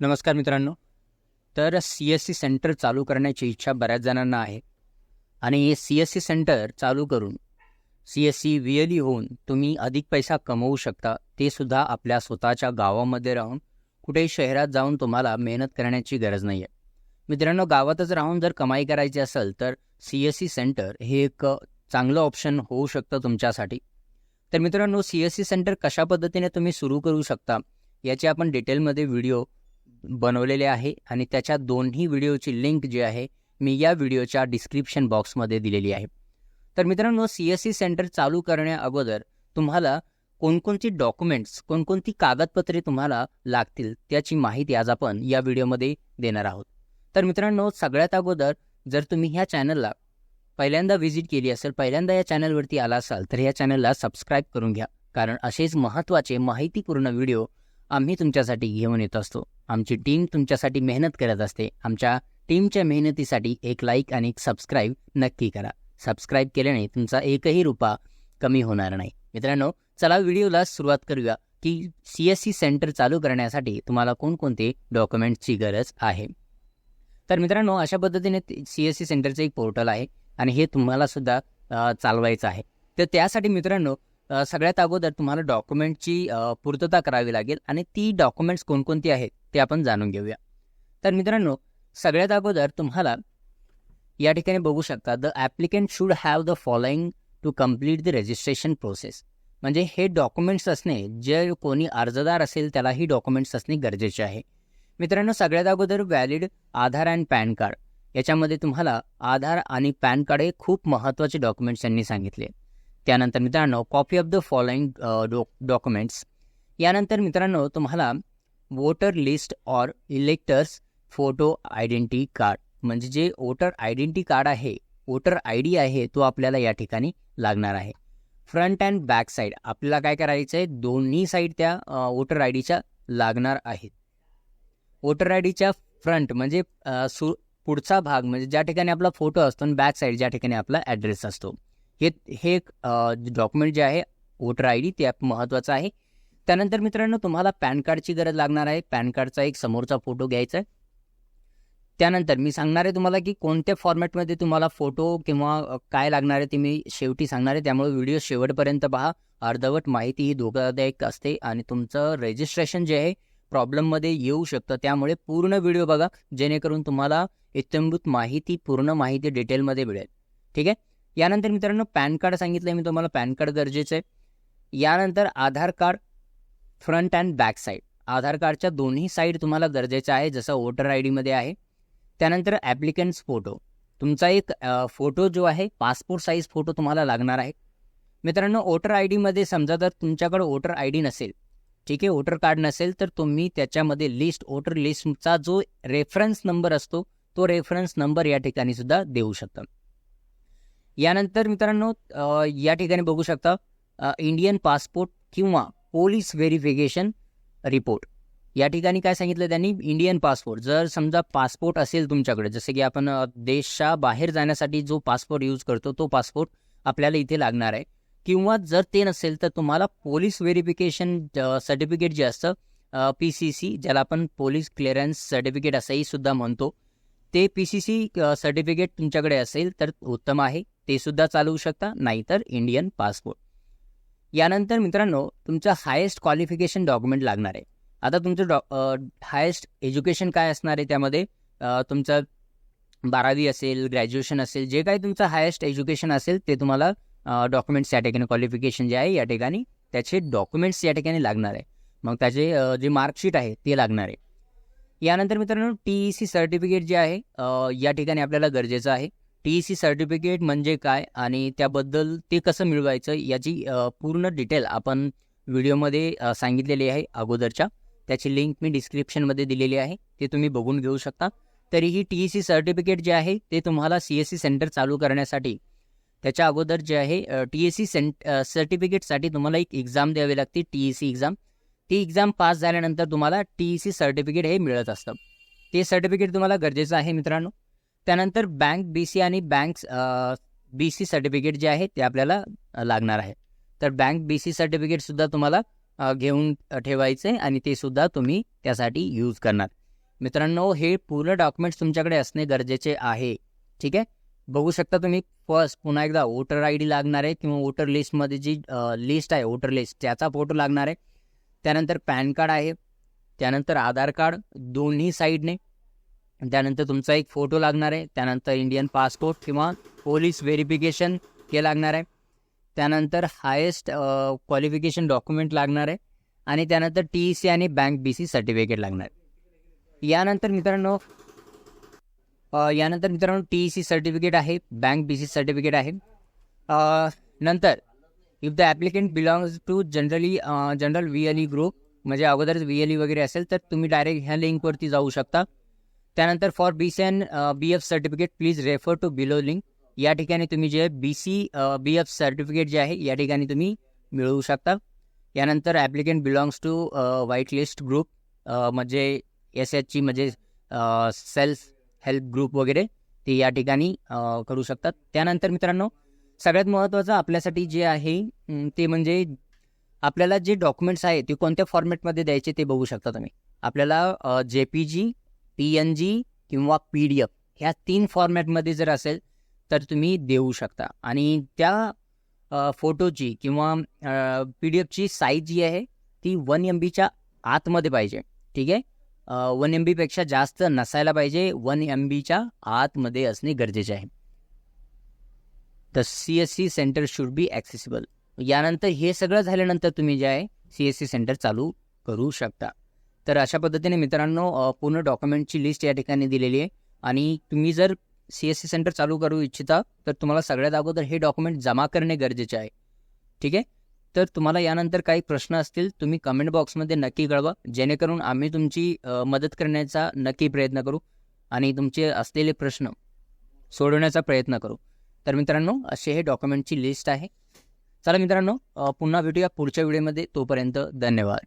नमस्कार मित्रांनो. तर सी एस सी सेंटर चालू करण्याची इच्छा बऱ्याच जणांना आहे. आणि सी एस सी सेंटर चालू करून सी एस सी व्ही होऊन तुम्ही अधिक पैसा कमवू शकता ते सुद्धा आपल्या स्वतःच्या गावामध्ये राहून कुठेही शहरात जाऊन तुम्हाला मेहनत करण्याची गरज नाही आहे मित्रांनो गावातच राहून जर कमाई करायची असेल तर सी एस सी सेंटर हे एक चांगलं ऑप्शन होऊ शकतं तुमच्यासाठी. तर मित्रांनो सी एस सी सेंटर कशा पद्धतीने तुम्ही सुरू करू शकता याचे आपण डिटेलमध्ये व्हिडिओ बनवलेले आहे आणि त्याच्या दोन्ही व्हिडिओची लिंक जी आहे मी या व्हिडिओच्या डिस्क्रिप्शन बॉक्समध्ये दिलेली आहे. तर मित्रांनो सी एस सी सेंटर चालू करण्या अगोदर तुम्हाला कोणकोणती डॉक्युमेंट्स कोणकोणती कागदपत्रे तुम्हाला लागतील त्याची माहिती आज आपण या व्हिडिओमध्ये देणार आहोत. तर मित्रांनो सगळ्यात अगोदर जर तुम्ही ह्या चॅनलला पहिल्यांदा व्हिजिट केली असेल पहिल्यांदा या चॅनलवरती आला असाल तर या चॅनलला सबस्क्राईब करून घ्या. कारण असेच महत्त्वाचे माहितीपूर्ण व्हिडिओ आम्ही तुमच्यासाठी घेऊन येत असतो. आमची टीम तुमच्यासाठी मेहनत करत असते. आमच्या टीमच्या मेहनतीसाठी एक लाईक आणि एक सबस्क्राईब नक्की करा. सबस्क्राईब केल्याने तुमचा एकही रुपा कमी होणार नाही. मित्रांनो चला व्हिडिओला सुरुवात करूया की सी एस सी सेंटर चालू करण्यासाठी तुम्हाला कोणकोणते डॉक्युमेंट्सची गरज आहे? तर मित्रांनो अशा पद्धतीने सी एस सी सेंटरचं एक पोर्टल आहे आणि हे तुम्हाला सुद्धा चालवायचं आहे. तर त्यासाठी मित्रांनो सगळ्यात अगोदर तुम्हाला डॉक्युमेंटची पूर्तता करावी लागेल आणि ती डॉक्युमेंट्स कोणकोणती आहेत ते आपण जाणून घेऊया. तर मित्रांनो सगळ्यात अगोदर तुम्हाला या ठिकाणी बघू शकता the applicant should have the following to complete the registration process. म्हणजे हे डॉक्युमेंट्स असणे जे कोणी अर्जदार असेल त्याला ही डॉक्युमेंट्स असणे गरजेचे आहे. मित्रांनो सगळ्यात अगोदर valid Aadhaar and PAN card. याच्यामध्ये तुम्हाला आधार आणि पॅन कार्ड हे खूप महत्त्वाचे डॉक्युमेंट्स त्यांनी सांगितले. त्यानंतर मित्रांनो copy of the following doc documents यानंतर मित्रांनो तुम्हाला voter list or electors photo identity card म्हणजे जे वोटर आयडेंटिटी कार्ड आहे वोटर आय डी आहे तो आपल्याला या ठिकाणी लागणार आहे. फ्रंट अँड बॅक साईड आपल्याला काय करायचं आहे दोन्ही साईड त्या वोटर आय डीच्या लागणार आहेत. वोटर आय डीच्या फ्रंट म्हणजे सु पुढचा भाग म्हणजे ज्या ठिकाणी आपला फोटो असतो आणि बॅक साईड ज्या ठिकाणी आपला ॲड्रेस असतो. हे हे एक डॉक्युमेंट जे आहे वोटर आय डी ते महत्त्वाचं आहे. त्यानंतर मित्रांनो तुम्हाला पॅन कार्डची गरज लागणार आहे. पॅन कार्डचा एक समोरचा फोटो घ्यायचा आहे. त्यानंतर मी सांगणार आहे तुम्हाला की कोणत्या फॉर्मॅटमध्ये तुम्हाला फोटो किंवा काय लागणार आहे ते मी शेवटी सांगणार आहे. त्यामुळे व्हिडिओ शेवटपर्यंत पहा. अर्धवट माहिती ही धोकादायक असते आणि तुमचं रजिस्ट्रेशन जे आहे प्रॉब्लेममध्ये येऊ शकतं. त्यामुळे पूर्ण व्हिडिओ बघा. जेणेकरून तुम्हाला इत्यंभूत माहिती पूर्ण माहिती डिटेलमध्ये मिळेल. ठीक आहे? यानंतर मित्रांनो पॅन कार्ड सांगितलं मी तुम्हाला. पॅन कार्ड गरजेचं आहे. यानंतर Aadhaar card front and back side. Aadhaar कार्डच्या दोन्ही साईड तुम्हाला गरजेचं आहे जसं वोटर आय डीमध्ये आहे. त्यानंतर ॲप्लिकंट्स फोटो. तुमचा एक फोटो जो आहे पासपोर्ट साईज फोटो तुम्हाला लागणार आहे. मित्रांनो वोटर आय डीमध्ये समजा जर तुमच्याकडे वोटर आय डी नसेल ठीक आहे वोटर कार्ड नसेल तर तुम्ही त्याच्यामध्ये लिस्ट वोटर लिस्टचा जो रेफरन्स नंबर असतो तो रेफरन्स नंबर या ठिकाणी सुद्धा देऊ शकता. यानंतर मित्रांनो या ठिकाणी बघू शकता इंडियन पासपोर्ट किंवा पोलीस व्हेरिफिकेशन रिपोर्ट या ठिकाणी काय सांगितलं त्यांनी? इंडियन पासपोर्ट जर समजा पासपोर्ट असेल तुमच्याकडे जसं की आपण अ, देशच्या बाहेर जाण्यासाठी जो पासपोर्ट यूज करतो तो पासपोर्ट आपल्याला इथे लागणार आहे. किंवा जर ते नसेल तर तुम्हाला पोलीस व्हेरिफिकेशन सर्टिफिकेट जे असतं पी सी सी ज्याला आपण पोलीस क्लिअरन्स सर्टिफिकेट असंही सुद्धा म्हणतो ते पी सी सी सर्टिफिकेट तुमच्याकडे असेल तर उत्तम आहे. ते सुद्धा चालवू शकता नाहीतर इंडियन पासपोर्ट यानंतर मित्रांनो तुमचं हायेस्ट क्वालिफिकेशन डॉक्युमेंट लागणार आहे. आता तुमचं डॉ हायेस्ट एज्युकेशन काय असणार आहे त्यामध्ये? तुमचं बारावी असेल ग्रॅज्युएशन असेल जे काही तुमचं हायेस्ट एज्युकेशन असेल ते तुम्हाला डॉक्युमेंट्स या ठिकाणी क्वालिफिकेशन जे आहे या ठिकाणी त्याचे डॉक्युमेंट्स या ठिकाणी लागणार आहे. मग त्याचे जे मार्कशीट आहे ते लागणार आहे. यानंतर मित्रांनो टी ई सी सर्टिफिकेट जे आहे या ठिकाणी आपल्याला गरजेचं आहे. टी सी सर्टिफिकेट म्हणजे काय आणि त्याबद्दल ते कसं मिळवायचं याची पूर्ण डिटेल आपण व्हिडिओमध्ये सांगितलेली आहे अगोदरच्या. त्याची लिंक मी डिस्क्रिप्शनमध्ये दिलेली आहे. ते तुम्ही बघून घेऊ शकता. तरीही टी ई सी सर्टिफिकेट जे आहे ते तुम्हाला सी एस सी सेंटर चालू करण्यासाठी त्याच्या अगोदर जे आहे टी एस सी सेंट सर्टिफिकेटसाठी तुम्हाला एक एक्झाम द्यावी लागते टी ई सी एक्झाम ती एक्झाम पास झाल्यानंतर तुम्हाला टी ई सी सर्टिफिकेट हे मिळत असतं. ते सर्टिफिकेट तुम्हाला गरजेचं आहे मित्रांनो. त्यानंतर बँक बी सी आणि बँक बी सी सर्टिफिकेट जे आहे ते आपल्याला लागणार आहे. तर बँक बी सी सर्टिफिकेटसुद्धा तुम्हाला घेऊन ठेवायचे आणि ते सुद्धा तुम्ही त्यासाठी यूज करणार. मित्रांनो हे पूर्ण डॉक्युमेंट्स तुमच्याकडे असणे गरजेचे आहे. ठीक आहे? बघू शकता तुम्ही फर्स्ट पुन्हा एकदा वोटर आय डी लागणार आहे किंवा वोटर लिस्टमध्ये जी लिस्ट आहे वोटर लिस्ट त्याचा फोटो लागणार आहे. त्यानंतर पॅन कार्ड आहे. त्यानंतर आधार कार्ड दोन्ही साईडने त्यानंतर तुमचा एक फोटो लागणार आहे. त्यानंतर इंडियन पासपोर्ट किंवा पोलीस व्हेरिफिकेशन हे लागणार आहे. त्यानंतर हायेस्ट क्वालिफिकेशन डॉक्युमेंट लागणार आहे. आणि त्यानंतर टी ई सी आणि बँक बी सी सर्टिफिकेट लागणार आहे. यानंतर मित्रांनो यानंतर मित्रांनो टी ई सी सर्टिफिकेट आहे बँक बी सी सर्टिफिकेट आहे. नंतर if the applicant belongs to generally general V L E group म्हणजे अगोदरच व्ही एल ई वगैरे असेल तर तुम्ही डायरेक्ट ह्या लिंकवरती जाऊ शकता. त्यानंतर for B C N B F certificate please refer to below link या ठिकाणी तुम्ही जे B C B F certificate जे आहे या ठिकाणी तुम्ही मिळवू शकता. यानंतर applicant belongs to white list group म्हणजे एस एचची म्हणजे सेल्फ हेल्प ग्रुप वगैरे ते या ठिकाणी करू शकतात. त्यानंतर मित्रांनो सगळ्यात महत्त्वाचं आपल्यासाठी जे आहे ते म्हणजे आपल्याला जे डॉक्युमेंट्स आहे ते कोणत्या फॉर्मॅटमध्ये द्यायचे ते बघू शकता तुम्ही. आपल्याला J P G P N G किंवा पी डी एफ ह्या तीन फॉर्मॅटमध्ये जर असेल तर तुम्ही देऊ शकता. आणि त्या फोटोची किंवा पी डी एफची साईज जी आहे ती वन एम बीच्या आतमध्ये पाहिजे. ठीक आहे? वन एम बीपेक्षा जास्त नसायला पाहिजे. वन एम बीच्या आतमध्ये असणे गरजेचे आहे. The C S C centre should be accessible यानंतर हे सगळं झाल्यानंतर तुम्ही जे आहे सी एस सी सेंटर चालू करू शकता. तर अशा पद्धतीने मित्रांनो पूर्ण डॉक्युमेंटची लिस्ट या ठिकाणी दिलेली आहे. आणि तुम्ही जर सी एस सी सेंटर चालू करू इच्छिता तर तुम्हाला सगळ्यात अगोदर हे डॉक्युमेंट जमा करणे गरजेचे आहे. ठीक आहे? तर तुम्हाला यानंतर काही प्रश्न असतील तुम्ही कमेंट बॉक्समध्ये नक्की कळवा. जेणेकरून आम्ही तुमची मदत करण्याचा नक्की प्रयत्न करू आणि तुमचे असलेले प्रश्न सोडवण्याचा प्रयत्न करू. तर मित्रांनो असे हे डॉक्युमेंटची लिस्ट आहे. चला मित्रांनो पुन्हा भेटूया पुढच्या व्हिडिओमध्ये. तोपर्यंत धन्यवाद.